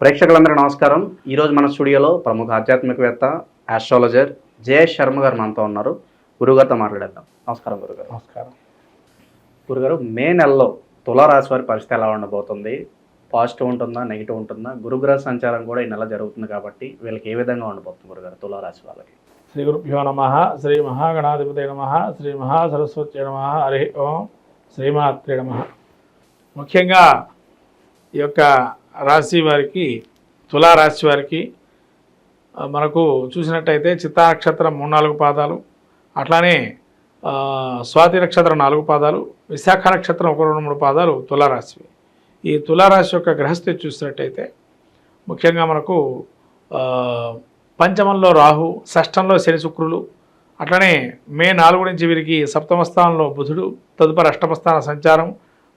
ప్రేక్షకులందరూ నమస్కారం. ఈరోజు మన స్టూడియోలో ప్రముఖ ఆధ్యాత్మికవేత్త ఆస్ట్రాలజర్ జయేష్ శర్మ గారు మనతో ఉన్నారు. గురుగారితో మాట్లాడేద్దాం. నమస్కారం గురుగారు. నమస్కారం. గురుగారు మే నెలలో తులారాశి వారి పరిస్థితి ఎలా ఉండబోతుంది? పాజిటివ్ ఉంటుందా నెగిటివ్ ఉంటుందా? గురుగ్రహ సంచారం కూడా ఈ నెల జరుగుతుంది కాబట్టి వీళ్ళకి ఏ విధంగా ఉండబోతుంది గురుగారు తులారాశి వాళ్ళకి? శ్రీ గురుభ్యో నమ శ్రీ మహాగణాధిపతి నమ శ్రీ మహాసరస్వతి నమ హరి ఓం శ్రీమాత్రే నమ. ముఖ్యంగా ఈ యొక్క రాశి వారికి తులారాశి వారికి మనకు చూసినట్టయితే చిత్త నక్షత్రం మూడు నాలుగు పాదాలు అట్లానే స్వాతి నక్షత్రం నాలుగు పాదాలు విశాఖ నక్షత్రం ఒక రెండు మూడు పాదాలు తులారాశివి ఈ తులారాశి యొక్క గ్రహస్థితి చూసినట్టయితే ముఖ్యంగా మనకు పంచమంలో రాహు షష్టంలో శని శుక్రులు అట్లనే మే నాలుగు నుంచి వీరికి సప్తమ స్థానంలో బుధుడు తదుపరి అష్టమ స్థాన సంచారం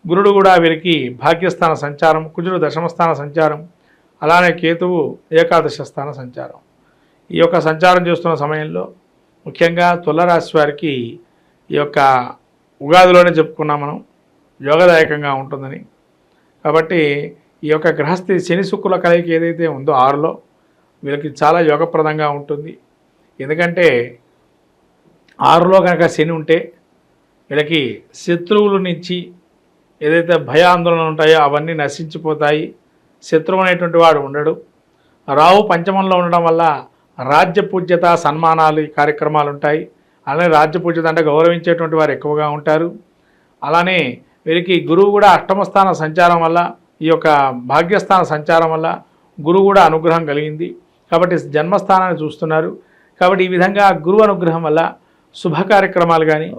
గురుడు కూడా వీరికి భాగ్యస్థాన సంచారం కుజుడు దశమస్థాన సంచారం అలానే కేతువు ఏకాదశ స్థాన సంచారం. ఈ యొక్క సంచారం చేస్తున్న సమయంలో ముఖ్యంగా తులరాశి వారికి ఈ యొక్క ఉగాదిలోనే చెప్పుకున్నాం మనం యోగదాయకంగా ఉంటుందని. కాబట్టి ఈ యొక్క గ్రహస్థితి శని శుక్రుల కలయిక ఏదైతే ఉందో ఆరులో వీళ్ళకి చాలా యోగప్రదంగా ఉంటుంది. ఎందుకంటే ఆరులో కనుక శని ఉంటే వీళ్ళకి శత్రువుల నుంచి ఏదైతే భయ ఆందోళనలు ఉంటాయో అవన్నీ నశించిపోతాయి. శత్రువు అనేటువంటి వాడు ఉండడు. రాహు పంచమంలో ఉండడం వల్ల రాజ్య పూజ్యత సన్మానాలు కార్యక్రమాలు ఉంటాయి. అలానే రాజ్య పూజ్యత అంటే గౌరవించేటువంటి వారు ఎక్కువగా ఉంటారు. అలానే వీరికి గురువు కూడా అష్టమ స్థాన సంచారం వల్ల ఈ యొక్క భాగ్యస్థాన సంచారం వల్ల గురువు కూడా అనుగ్రహం కలిగింది. కాబట్టి జన్మస్థానాన్ని చూస్తున్నారు. కాబట్టి ఈ విధంగా గురువు అనుగ్రహం వల్ల శుభ కార్యక్రమాలు కానీ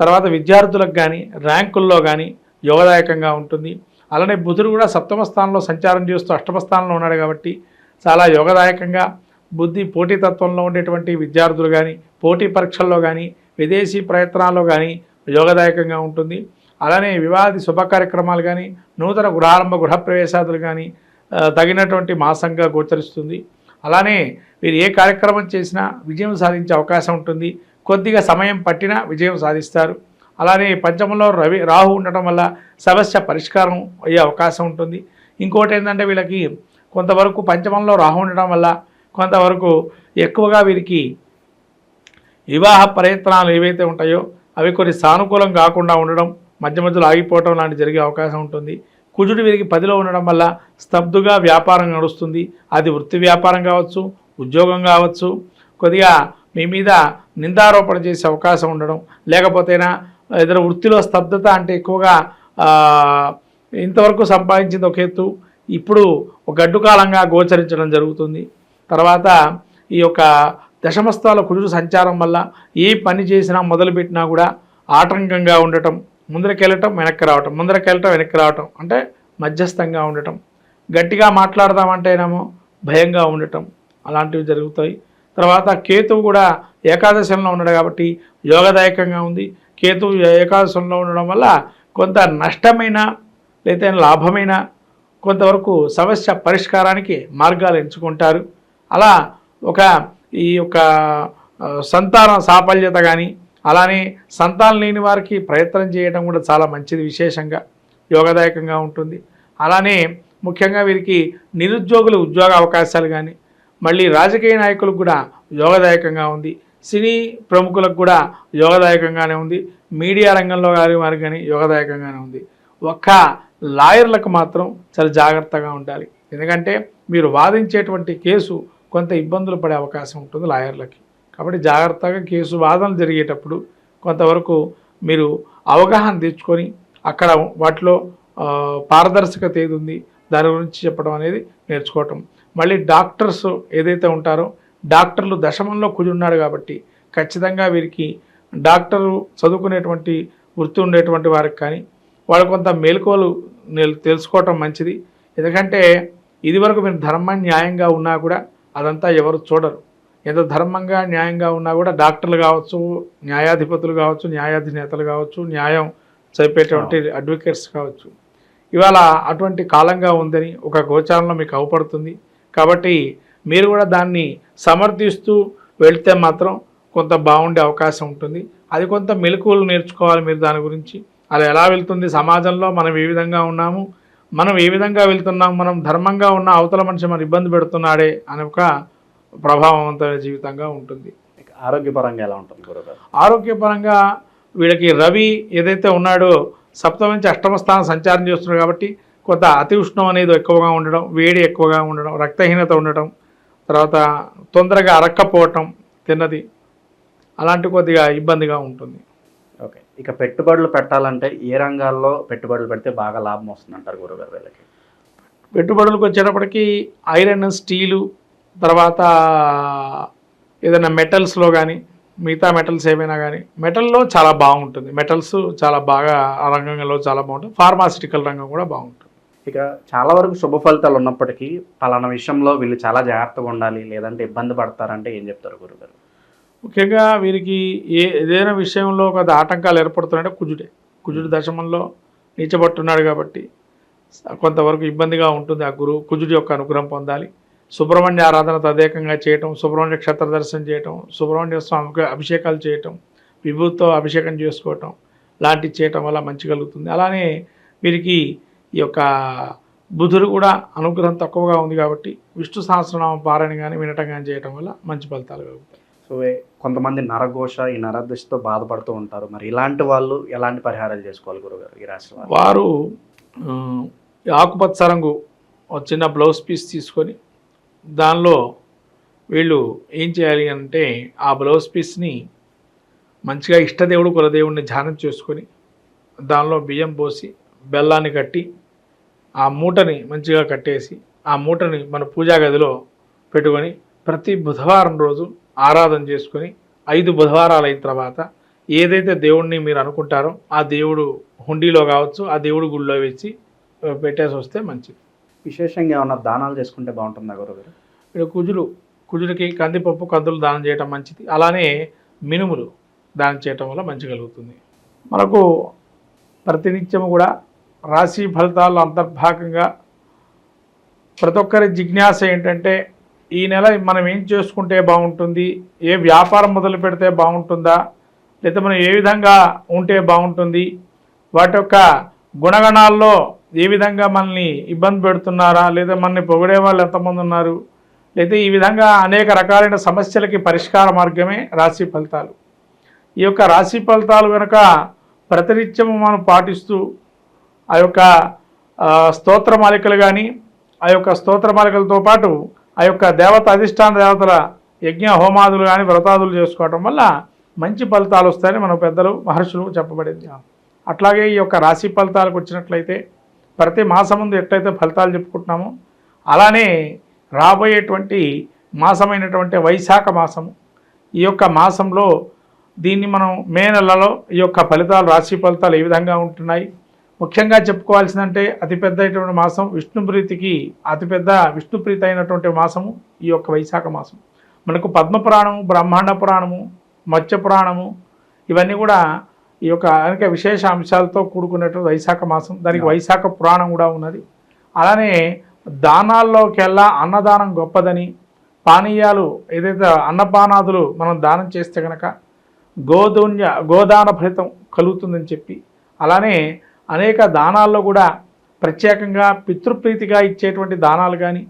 తర్వాత విద్యార్థులకు కానీ ర్యాంకుల్లో కానీ యోగదాయకంగా ఉంటుంది. అలానే బుధుడు కూడా సప్తమ స్థానంలో సంచారం చేస్తూ అష్టమ స్థానంలో ఉన్నాడు కాబట్టి చాలా యోగదాయకంగా బుద్ధి పోటీతత్వంలో ఉండేటువంటి విద్యార్థులు కానీ పోటీ పరీక్షల్లో కానీ విదేశీ ప్రయత్నాల్లో కానీ యోగదాయకంగా ఉంటుంది. అలానే వివాది శుభ కార్యక్రమాలు కానీ నూతన గృహారంభ గృహప్రవేశాదులు కానీ తగినటువంటి మాసంగా గోచరిస్తుంది. అలానే వీరు ఏ కార్యక్రమం చేసినా విజయం సాధించే అవకాశం ఉంటుంది. కొద్దిగా సమయం పట్టినా విజయం సాధిస్తారు. అలానే పంచమంలో రవి రాహు ఉండటం వల్ల సమస్య పరిష్కారం అయ్యే అవకాశం ఉంటుంది. ఇంకోటి ఏంటంటే వీళ్ళకి కొంతవరకు పంచమంలో రాహు ఉండటం వల్ల కొంతవరకు ఎక్కువగా వీరికి వివాహ ప్రయత్నాలు ఏవైతే ఉంటాయో అవి కొన్ని సానుకూలం కాకుండా ఉండడం మధ్య మధ్యలో ఆగిపోవడం లాంటి జరిగే అవకాశం ఉంటుంది. కుజుడు వీరికి పదిలో ఉండడం వల్ల స్తబ్దుగా వ్యాపారం నడుస్తుంది. అది వృత్తి వ్యాపారం కావచ్చు ఉద్యోగం కావచ్చు కొద్దిగా మీ మీద నిందారోపణ చేసే అవకాశం ఉండడం లేకపోతేనా ఏదైనా వృత్తిలో స్తబ్దత అంటే ఎక్కువగా ఇంతవరకు సంపాదించింది ఒక ఎత్తు ఇప్పుడు ఒక గడ్డు కాలంగా గోచరించడం జరుగుతుంది. తర్వాత ఈ యొక్క దశమస్థాల కుజుడు సంచారం వల్ల ఏ పని చేసినా మొదలుపెట్టినా కూడా ఆటంకంగా ఉండటం ముందరకెళ్ళటం వెనక్కి రావటం ముందరకెళ్ళటం వెనక్కి రావటం అంటే మధ్యస్థంగా ఉండటం. గట్టిగా మాట్లాడదామంటేనేమో భయంగా ఉండటం అలాంటివి జరుగుతాయి. తర్వాత కేతువు కూడా ఏకాదశంలో ఉన్నాడు కాబట్టి యోగదాయకంగా ఉంది. కేతు ఏకాదశంలో ఉండడం వల్ల కొంత నష్టమైన లేదా లాభమైన కొంతవరకు సమస్య పరిష్కారానికి మార్గాలు ఎంచుకుంటారు. అలా ఒక ఈ యొక్క సంతాన సాఫల్యత కానీ అలానే సంతానం లేని వారికి ప్రయత్నం చేయడం కూడా చాలా మంచిది విశేషంగా యోగదాయకంగా ఉంటుంది. అలానే ముఖ్యంగా వీరికి నిరుద్యోగులు ఉద్యోగ అవకాశాలు కానీ మళ్ళీ రాజకీయ నాయకులకు కూడా యోగదాయకంగా ఉంది. సినీ ప్రముఖులకు కూడా యోగదాయకంగానే ఉంది. మీడియా రంగంలో కానీ వారికి కానీ యోగదాయకంగానే ఉంది. ఒక్క లాయర్లకు మాత్రం చాలా జాగ్రత్తగా ఉండాలి. ఎందుకంటే మీరు వాదించేటువంటి కేసు కొంత ఇబ్బందులు పడే అవకాశం ఉంటుంది లాయర్లకి. కాబట్టి జాగ్రత్తగా కేసు వాదనలు జరిగేటప్పుడు కొంతవరకు మీరు అవగాహన తెచ్చుకొని అక్కడ వాటిలో పారదర్శకత ఏది ఉంది దాని గురించి చెప్పడం అనేది నేర్చుకోవటం. మళ్ళీ డాక్టర్స్ ఏదైతే ఉంటారో డాక్టర్లు దశమంలో కుజున్నాడు కాబట్టి ఖచ్చితంగా వీరికి డాక్టరు చదువుకునేటువంటి వృత్తి ఉండేటువంటి వారికి కానీ వాళ్ళు కొంత మేలుకోలు తెలుసుకోవటం మంచిది. ఎందుకంటే ఇదివరకు మీరు ధర్మం న్యాయంగా ఉన్నా కూడా అదంతా ఎవరు చూడరు. ఎంత ధర్మంగా న్యాయంగా ఉన్నా కూడా డాక్టర్లు కావచ్చు న్యాయాధిపతులు కావచ్చు న్యాయాధినేతలు కావచ్చు న్యాయం చెప్పేటువంటి అడ్వకేట్స్ కావచ్చు. ఇవాళ అటువంటి కాలంగా ఉందని ఒక గోచారంలో మీకు అవపడుతుంది. కాబట్టి మీరు కూడా దాన్ని సమర్థిస్తూ వెళ్తే మాత్రం కొంత బాగుండే అవకాశం ఉంటుంది. అది కొంత మెలకువలు నేర్చుకోవాలి మీరు దాని గురించి. అలా ఎలా వెళ్తుంది? సమాజంలో మనం ఏ విధంగా ఉన్నాము? మనం ఏ విధంగా వెళ్తున్నాం? మనం ధర్మంగా ఉన్న అవతల మనిషి మన ఇబ్బంది పెడుతున్నాడే అనే ఒక ప్రభావవంతమైన జీవితంగా ఉంటుంది. ఆరోగ్యపరంగా ఎలా ఉంటుంది ఆరోగ్యపరంగా వీళ్ళకి రవి ఏదైతే ఉన్నాడో సప్తమ నుంచి అష్టమ స్థానం సంచారం చేస్తున్నాడు కాబట్టి కొంత అతి ఉష్ణం అనేది ఎక్కువగా ఉండడం వేడి ఎక్కువగా ఉండడం రక్తహీనత ఉండటం తర్వాత తొందరగా అరక్కపోవటం తిన్నది. అలాంటి కొద్దిగా ఇబ్బందిగా ఉంటుంది. ఓకే. ఇక పెట్టుబడులు పెట్టాలంటే ఏ రంగాల్లో పెట్టుబడులు పెడితే బాగా లాభం వస్తుంది అంటారు గురుగారు వీళ్ళకి? పెట్టుబడులకు వచ్చేటప్పటికి ఐరన్ స్టీలు తర్వాత ఏదైనా మెటల్స్లో కానీ మిగతా మెటల్స్ ఏమైనా కానీ మెటల్లో చాలా బాగుంటుంది. మెటల్స్ చాలా బాగా ఆ రంగంలో చాలా బాగుంటుంది. ఫార్మాసిటికల్ రంగం కూడా బాగుంటుంది. ఇక చాలా వరకు శుభ ఫలితాలు ఉన్నప్పటికీ పలానా విషయంలో వీళ్ళు చాలా జాగ్రత్తగా ఉండాలి లేదంటే ఇబ్బంది పడతారంటే ఏం చెప్తారు గురుగారు? ముఖ్యంగా వీరికి ఏ ఏదైనా విషయంలో కొంత ఆటంకాలు ఏర్పడుతున్నాయంటే కుజుడే. కుజుడు దశమంలో నీచబట్టున్నాడు కాబట్టి కొంతవరకు ఇబ్బందిగా ఉంటుంది ఆ గురువు. కుజుడి యొక్క అనుగ్రహం పొందాలి. సుబ్రహ్మణ్య ఆరాధన తదేకంగా చేయటం సుబ్రహ్మణ్య క్షేత్ర దర్శనం చేయటం సుబ్రహ్మణ్య స్వామికి అభిషేకాలు చేయటం విభూతితో అభిషేకం చేసుకోవటం లాంటివి చేయటం వల్ల మంచి కలుగుతుంది. అలానే వీరికి ఈ యొక్క బుధుడు కూడా అనుగ్రహం తక్కువగా ఉంది కాబట్టి విష్ణు సహస్రనామం పారాయణ కానీ వినటం కానీ చేయటం వల్ల మంచి ఫలితాలు కలుగుతాయి. సో కొంతమంది నరఘోష ఈ నరదశతో బాధపడుతూ ఉంటారు. మరి ఇలాంటి వాళ్ళు ఎలాంటి పరిహారాలు చేసుకోవాలి గురుగారు ఈ రాశి వారు? ఆకుపచ్చ రంగు ఒక చిన్న బ్లౌజ్ పీస్ తీసుకొని దానిలో వీళ్ళు ఏం చేయాలి అంటే ఆ బ్లౌజ్ పీస్ని మంచిగా ఇష్టదేవుడు కులదేవుడిని ధ్యానం చేసుకొని దానిలో బియ్యం పోసి బెల్లాన్ని కట్టి ఆ మూటని మంచిగా కట్టేసి ఆ మూటని మన పూజా గదిలో పెట్టుకొని ప్రతి బుధవారం రోజు ఆరాధన చేసుకొని ఐదు బుధవారాలు అయిన తర్వాత ఏదైతే దేవుణ్ణి మీరు అనుకుంటారో ఆ దేవుడు హుండీలో కావచ్చు ఆ దేవుడు గుడిలో వేసి పెట్టేసి వస్తే మంచిది. విశేషంగా ఏమన్నా దానాలు చేసుకుంటే బాగుంటుందా గురుగారు ఇక్కడ కుజులు కుజుడికి కందిపప్పు కందులు దానం చేయటం మంచిది. అలానే మినుములు దానం చేయటం వల్ల మంచి కలుగుతుంది. మనకు ప్రతినిత్యము కూడా రాశి ఫలితాల్లో అంతర్భాగంగా ప్రతి ఒక్కరి జిజ్ఞాస ఏంటంటే ఈ నెల మనం ఏం చేసుకుంటే బాగుంటుంది? ఏ వ్యాపారం మొదలు పెడితే బాగుంటుందా? లేదా మనం ఏ విధంగా ఉంటే బాగుంటుంది? వాటి యొక్క గుణగణాల్లో ఏ విధంగా మనల్ని ఇబ్బంది పెడుతున్నారా? లేదా మనల్ని పొగిడే వాళ్ళు ఎంతమంది ఉన్నారు? లేదా ఈ విధంగా అనేక రకాలైన సమస్యలకి పరిష్కార మార్గమే రాశి ఫలితాలు. ఈ యొక్క రాశి ఫలితాలు కనుక ప్రతినిత్యము మనం పాటిస్తూ ఆ యొక్క స్తోత్రమాలికలు కానీ ఆ యొక్క స్తోత్రమాలికలతో పాటు ఆ యొక్క దేవత అధిష్టాన దేవతల యజ్ఞ హోమాదులు కానీ వ్రతాదులు చేసుకోవటం వల్ల మంచి ఫలితాలు వస్తాయని మన పెద్దలు మహర్షులు చెప్పబడింది. అట్లాగే ఈ యొక్క రాశి ఫలితాలకు వచ్చినట్లయితే ప్రతి మాసం ముందు ఎట్లయితే ఫలితాలు చెప్పుకుంటున్నామో అలానే రాబోయేటువంటి మాసమైనటువంటి వైశాఖ మాసము. ఈ యొక్క మాసంలో దీన్ని మనం మే నెలలో ఈ యొక్క ఫలితాలు రాశి ఫలితాలు ఏ విధంగా ఉంటున్నాయి ముఖ్యంగా చెప్పుకోవాల్సిందంటే అతిపెద్ద అయినటువంటి మాసం విష్ణు ప్రీతికి అతిపెద్ద విష్ణు ప్రీతి అయినటువంటి మాసము ఈ యొక్క వైశాఖ మాసం. మనకు పద్మ పురాణము బ్రహ్మాండ పురాణము మత్స్య పురాణము ఇవన్నీ కూడా ఈ యొక్క అనేక విశేష అంశాలతో కూడుకున్నటువంటి వైశాఖ మాసం. దానికి వైశాఖ పురాణం కూడా ఉన్నది. అలానే దానాల్లోకెల్లా అన్నదానం గొప్పదని పానీయాలు ఏదైతే అన్నపానాదులు మనం దానం చేస్తే కనుక గోధున్య గోదాన ఫలితం కలుగుతుందని చెప్పి అలానే అనేక దానాల్లో కూడా ప్రత్యేకంగా పితృప్రీతిగా ఇచ్చేటువంటి దానాలు కానీ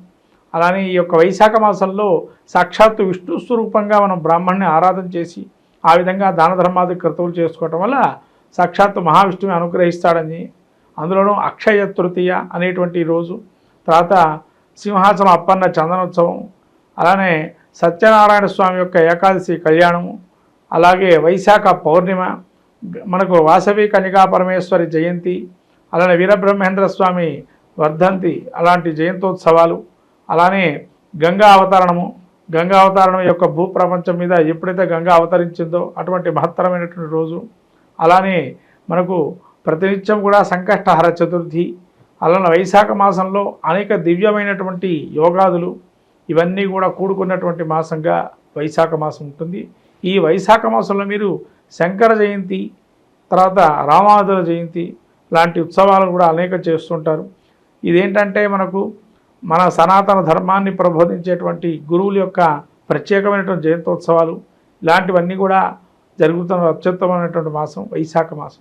అలానే ఈ యొక్క వైశాఖ మాసంలో సాక్షాత్తు విష్ణు స్వరూపంగా మనం బ్రాహ్మణ్ణి ఆరాధన చేసి ఆ విధంగా దాన ధర్మాది క్రతువులు చేసుకోవటం వల్ల సాక్షాత్తు మహావిష్ణువుని అనుగ్రహిస్తాడని అందులోనూ అక్షయ తృతీయ అనేటువంటి రోజు తర్వాత సింహాసనం అప్పన్న చందనోత్సవం అలానే సత్యనారాయణ స్వామి యొక్క ఏకాదశి కళ్యాణము అలాగే వైశాఖ పౌర్ణిమ మనకు వాసవి కన్యకా పరమేశ్వరి జయంతి అలానే వీరబ్రహ్మేంద్ర స్వామి వర్ధంతి అలాంటి జయంతోత్సవాలు అలానే గంగా అవతరణము గంగా అవతరణం యొక్క భూప్రపంచం మీద ఎప్పుడైతే గంగా అవతరించిందో అటువంటి మహత్తరమైనటువంటి రోజు. అలానే మనకు ప్రతినిత్యం కూడా సంకష్టహర చతుర్థి అలానే వైశాఖ మాసంలో అనేక దివ్యమైనటువంటి యోగాదులు ఇవన్నీ కూడా కూడుకున్నటువంటి మాసంగా వైశాఖ మాసం ఉంటుంది. ఈ వైశాఖ మాసంలో మీరు శంకర జయంతి తర్వాత రామానుజుల జయంతి లాంటి ఉత్సవాలు కూడా అనేక చేస్తుంటారు. ఇదేంటంటే మనకు మన సనాతన ధర్మాన్ని ప్రబోధించేటువంటి గురువుల యొక్క ప్రత్యేకమైనటువంటి జయంతోత్సవాలు ఇలాంటివన్నీ కూడా జరుగుతున్న అత్యుత్తమైనటువంటి మాసం వైశాఖ మాసం.